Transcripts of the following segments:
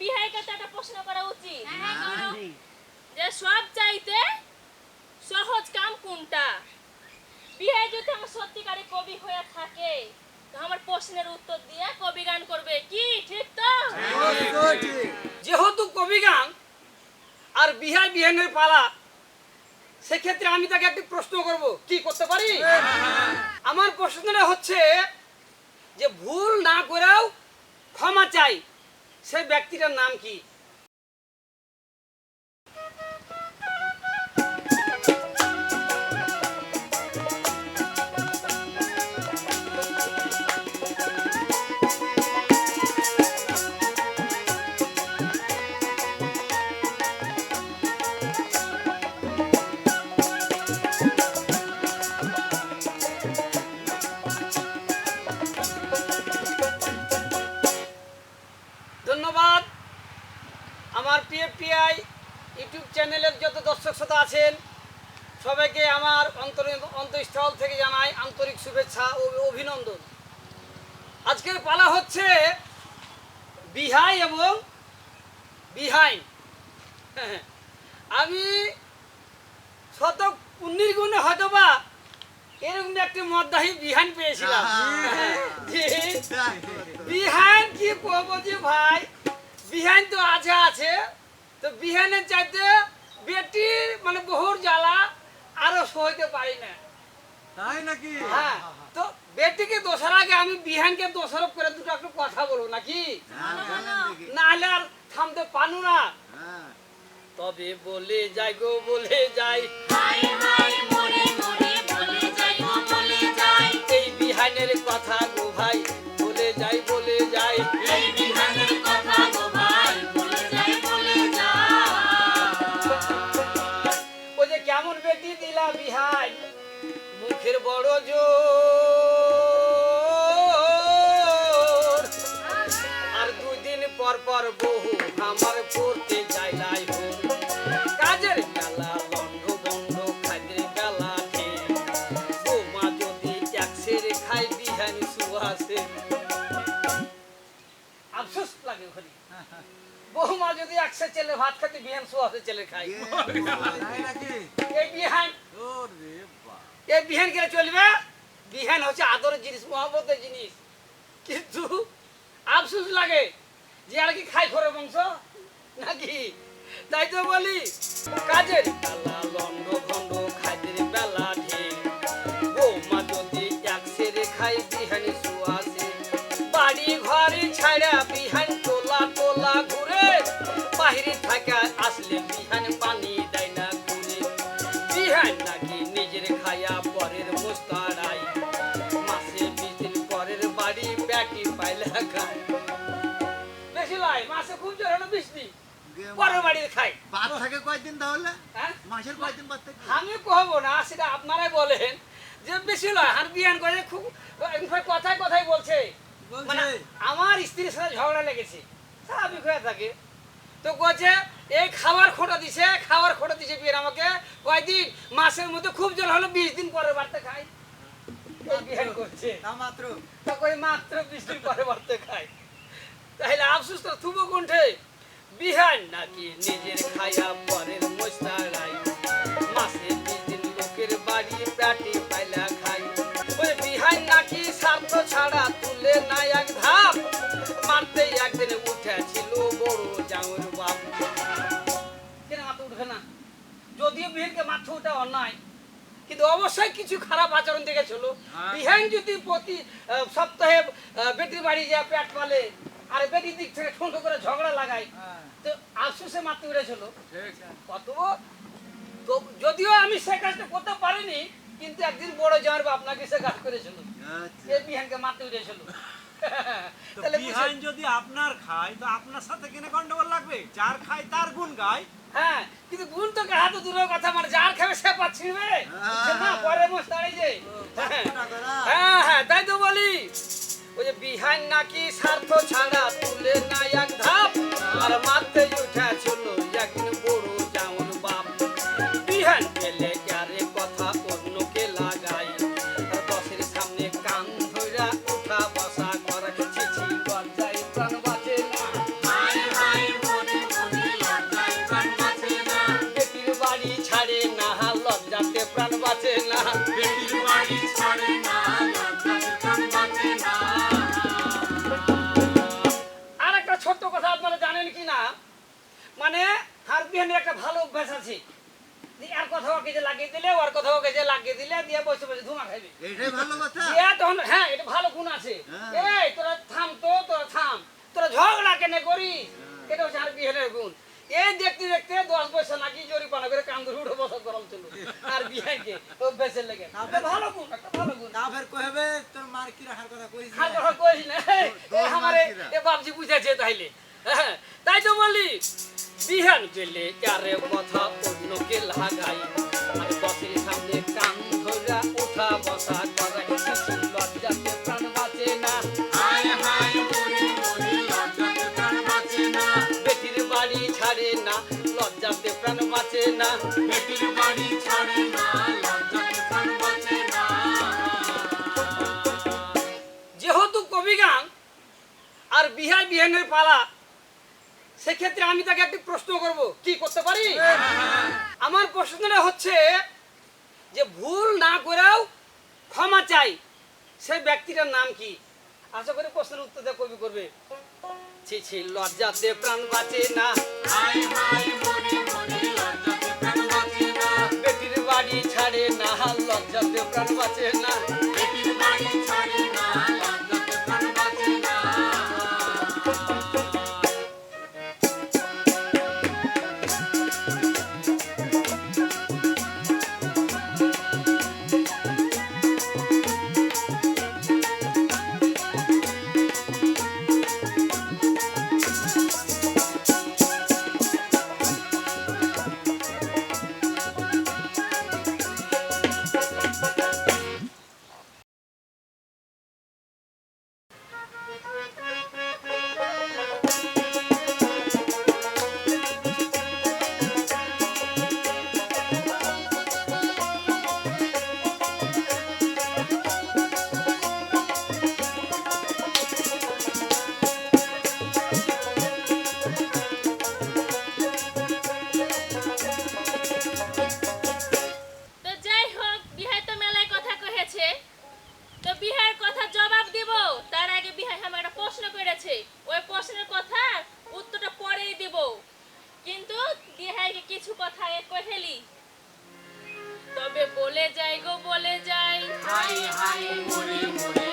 বিহাইকে তো একটা প্রশ্ন করা উচিত। যে সব চাইতে সহজ কাম কোনটা? বিহাই যদি আমার সত্যিকারে কবি হয়ে থাকে তো আমার প্রশ্নের উত্তর দিয়ে কবি গান করবে। কি ঠিক তো? যেহেতু কবি গান আর বিহাই বিহানের পালা সেক্ষেত্রে আমি তাকে একটি প্রশ্ন করব। কি করতে পারি? আমার প্রশ্নটা হচ্ছে যে ভুল না করেও ক্ষমা চাই। সে ব্যক্তিটার নাম কি? সবাইকে আমার অন্তর অন্তঃস্থল থেকে জানাই আন্তরিক শুভেচ্ছা ও অভিনন্দন। আজকের পালা হচ্ছে বিহাই এবং বিহাইন আমি শতক পুণ্যির গুণে হয়তো বা এরকম একটি মদ্দাহি বিহান পেয়েছিলাম। কি করব যে ভাই? বিহান তো আছে আছে। তো বিহানের চাইতে বেটির মানে বহুর জ্বালা আরও সইতে পারি না। তাই নাকি? হ্যাঁ তো বেটিকে দোষার আগে আমি বিহানকে দোষারোপ করে দুটো একটু কথা বলব নাকি? না হলে আর থামতে পানু না। তবে বলে যাই গো বলে যাই। এই বিহানের কথা গো ভাই বলে যাই বলে যাই। ও বিহাই মুখের বড় জোর। আর দুদিন পর পর বহু আমার পড়তে বৌমা যদি একশো ছেলে ভাত খাতে বিহান সুহাসে ছেলে খাই এই বিহান। এই বিহান গেলে চলবে? বিহান হচ্ছে আদরের জিনিস মহব্বতের জিনিস। কিন্তু আফসোস লাগে যে আর কি খাই খরে বংশ নাকি? তাই তো বলি কাজের বেলা লন্ড ভন্ড বেলা ঢের বৌমা যদি খাই বিহানি বাড়ি ঘরে ছাড়া বিহান বাহিরে আসলে বিহান পানি দেয় না ঘুরে বিহান নাকি নিজের খায়া পরের মোস্তারাই মাসে বিশ দিন পরের বাড়ি ব্যাটি পাইলে খায় বেশি লাই মাসে খুব জোর হলো বিশ পরের বাড়ির খাই বাদ থাকে কয়দিন তাহলে? হ্যাঁ? মাসের কয়দিন বাদ থাকে? আমি কহবো না সেটা আপনারাই বলেন। যে বেশি লয় আর বিয়ান করে খুব কথায় কথায় বলছে। মানে আমার স্ত্রীর সাথে ঝগড়া লেগেছে। স্বাভাবিক হয়ে থাকে। তো বলছে এই খাবার খোটা দিছে খাবার খোটা দিছে বিয়ের আমাকে। কয়দিন মাসের মধ্যে খুব জল হলো বিশ দিন পরে বাড়তে খাই। বিহান করছে তা মাত্র। তা কই মাত্র বিশ দিন পরে বাড়তে খাই। তাহলে আফসোস তো থুবো কোনঠে বিহান নাকি নিজের পরের মোস্তারাই মাসে বিশ দিন লোকের বাড়ি প্যাটি পাইলা খাই। ওই বিহান নাকি স্বার্থ ছাড়া তুলে না এক ধাপ। মারতে একদিন উঠেছিল বিহানকে মাথা ওঠা অন্যায়। কিন্তু অবশ্যই কিছু খারাপ আচরণ দেখেছিল। হ্যাঁ। বিহান যদি প্রতি সপ্তাহে বেটির বাড়ি যা পেট পালে আর বেটির দিক থেকে ঠোঁটো করে ঝগড়া লাগায় হ্যাঁ। তো আফসোসে ঠিক কত? যদিও আমি সে কাজটা করতে পারিনি কিন্তু একদিন বড় জামার বাপ নাকি সে কাজ করেছিল। আচ্ছা। এই বিহানকে তো তাহলে বিহাইন যদি আপনার খায় তো আপনার সাথে কেন গন্ডগোল লাগবে? যার খায় তার গুণ গায় হ্যাঁ কিন্তু গুণ তো হাত দূরের কথা মানে যার খাবে সে পাচ্ছি না পরে মোস দাঁড়িয়ে যে হ্যাঁ। হ্যাঁ তাই তো বলি। ওই যে বিহান নাকি স্বার্থ ছাড়া তুলে না বাঁচে না বেটির আর একটা ছোট্ট কথা আপনারা জানেন কি না? মানে হারপিয়ানের একটা ভালো অভ্যাস আছে। আর কোথাও কেজে লাগিয়ে দিলে ওর কোথাও কেজে লাগিয়ে দিলে দিয়ে বসে বসে ধুমা খাইবে। তখন হ্যাঁ এটা ভালো গুণ আছে। এই তোরা থাম তো তোরা থাম। তোরা ঝগড়া কেন করিস? এটা হচ্ছে হারপিয়ানের গুণ। এই দেখতে দেখতে দশ পয়সা নাকি জরিপানা করে কান ধরে উঠে বসা গরম ছিল। আর বিহাইকে ও বেঁচে লেগে। ভালো গুণ একটা ভালো গুণ। তা ফের কইবে তোর মার কি রাখার কথা কইছিস? না আমারে এ বাপজি বুঝাইছে তাইলে। হ্যাঁ, তাই তো বলি বিহান পেলে কারে কথা অন্যকে লাগাই লজ্জাতে প্রাণ বাঁচে না। যেহেতু কবি গান আর বিহার বিহানের পালা, সেক্ষেত্রে আমি তাকে একটি প্রশ্ন করব। কি করতে পারি? আমার প্রশ্নটা হচ্ছে যে ভুল না করেও ক্ষমা চাই সেই ব্যক্তিটার নাম কি? আশা করি প্রশ্নের উত্তর দিয়ে কবি করবে। ছি ছি, লজ্জাতে প্রাণ বাঁচে না। বেটির লজ্জাতে প্রাণ বাঁচে না। বিহার কথা জবাব দিব, তার আগে বিহার আমার একটা প্রশ্ন করেছে। ওই প্রশ্নের কথা উত্তরটা পরেই দিব। কিন্তু বিহাইকে কিছু কথা আগে কহেলি তবে বলে যাই গো, বলে যাই। এই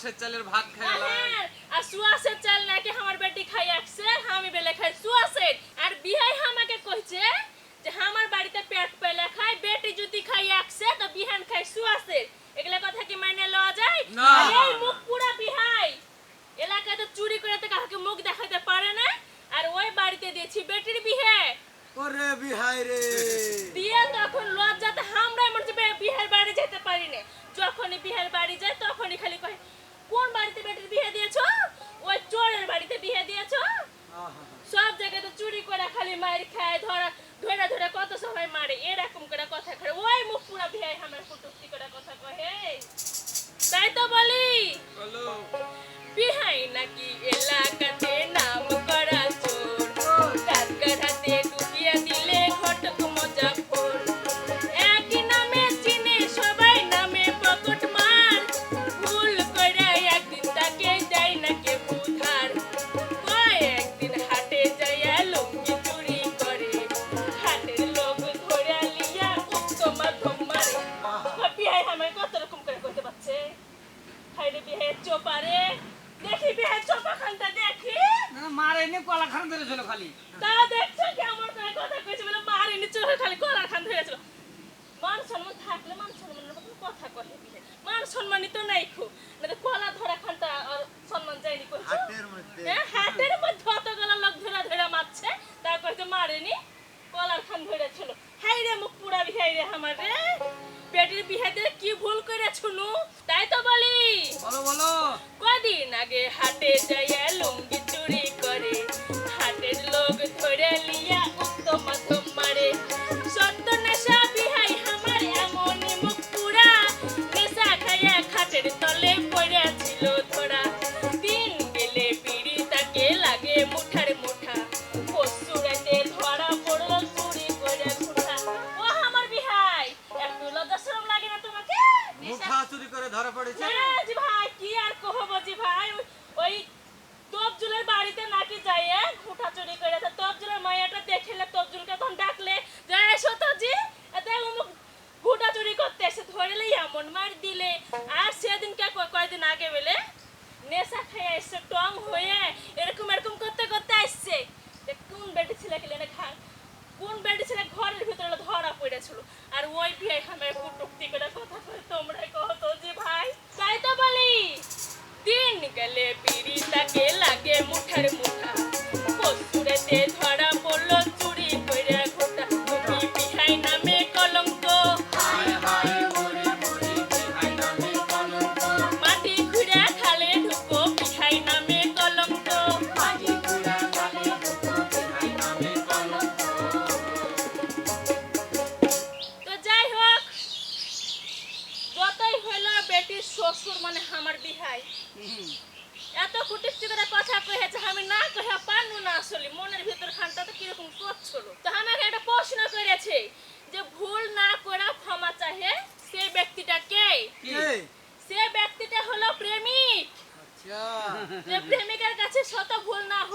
সুয়াশের চালের ভাত খাইলা হ্যাঁ, আর সুয়াসের চাল নাকি আমার বেটি খাই আসছে আমি বেলে খাই সুয়াসের। আর বিহাই আমাকে কইছে যে আমার বাড়িতে পেট পেলে খাই বেটি যদি খাই আসছে তো বিহান খাই সুয়াসের। কহে মান সম্মানই তো নাই না কলা ধরা খানটা আর সম্মান যায়নি মধ্যে। হ্যাঁ, হাতের মধ্যে অতগুলো লোক ধরে ধরে মারছে তো মারেনি। কলার খান ধরেছিল হাই রে মুখ পুরা বিহাই রে আমার রে। পেটের বিহাতে কি ভুল করে ছুনু তাই তো বলি। বলো বলো। কদিন আগে হাটে যাইয়া লুঙ্গি চুরি করে হাটের লোক ধরে লিয়া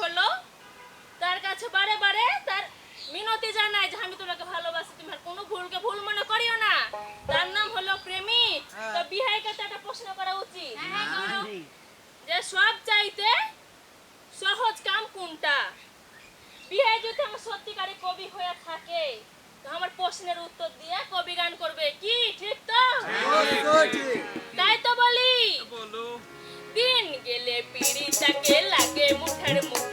হলো তার কাছে বারে বারে তার মিনতি জানায় যে আমি তোমাকে ভালোবাসি তুমি আর কোনো ভুলকে ভুল মনে করিও না। তার নাম হলো প্রেমিক। তো বিহাইকে তো একটা প্রশ্ন করা উচিত। যে সব চাইতে সহজ কাম কোনটা? বিয়ে যদি আমার সত্যিকারে কবি হয়ে থাকে তো আমার প্রশ্নের উত্তর দিয়ে কবি গান করবে। কি? ঠিক তো? তো তাই তো বলি। বলো। দিন গেলে পিড়ি তাকে লাগে মুঠার মুঠা।